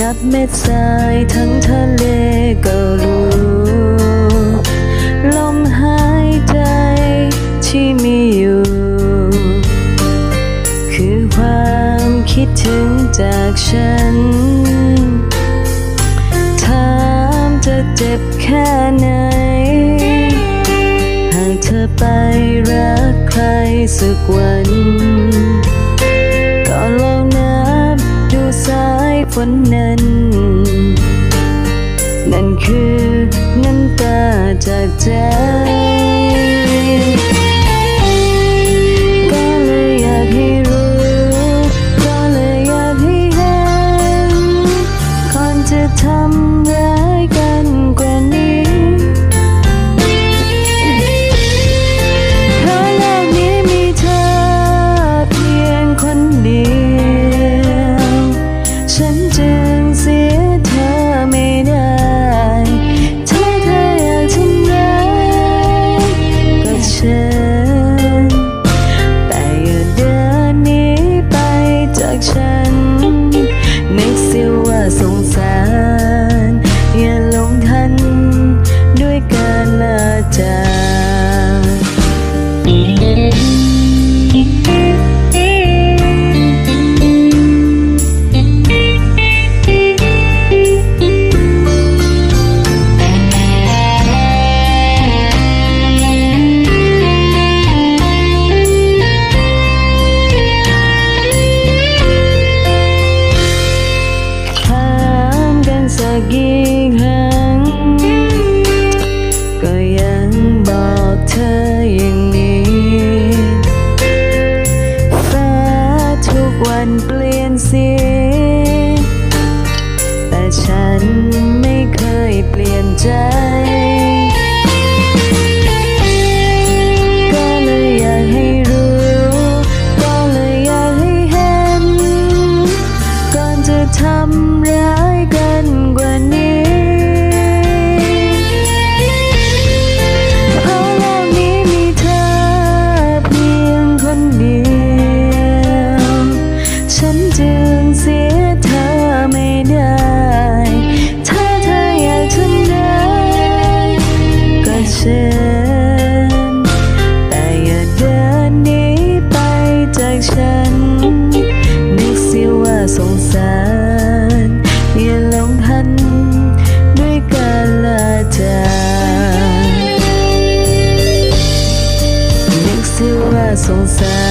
นับเม็ดทรายทั้งทะเลก็รู้ลมหายใจที่มีอยู่ คือความคิดถึงจากฉัน ถามจะเจ็บแค่ไหน หากเธอไปรักใครสักวัน ฝนนั้น นั่นคือน้ำตาจากใจ ยังบอกเธออย่างนี้ ฟ้าทุกวันเปลี่ยนสีแต่ฉันไม่เคยเปลี่ยนใจ são.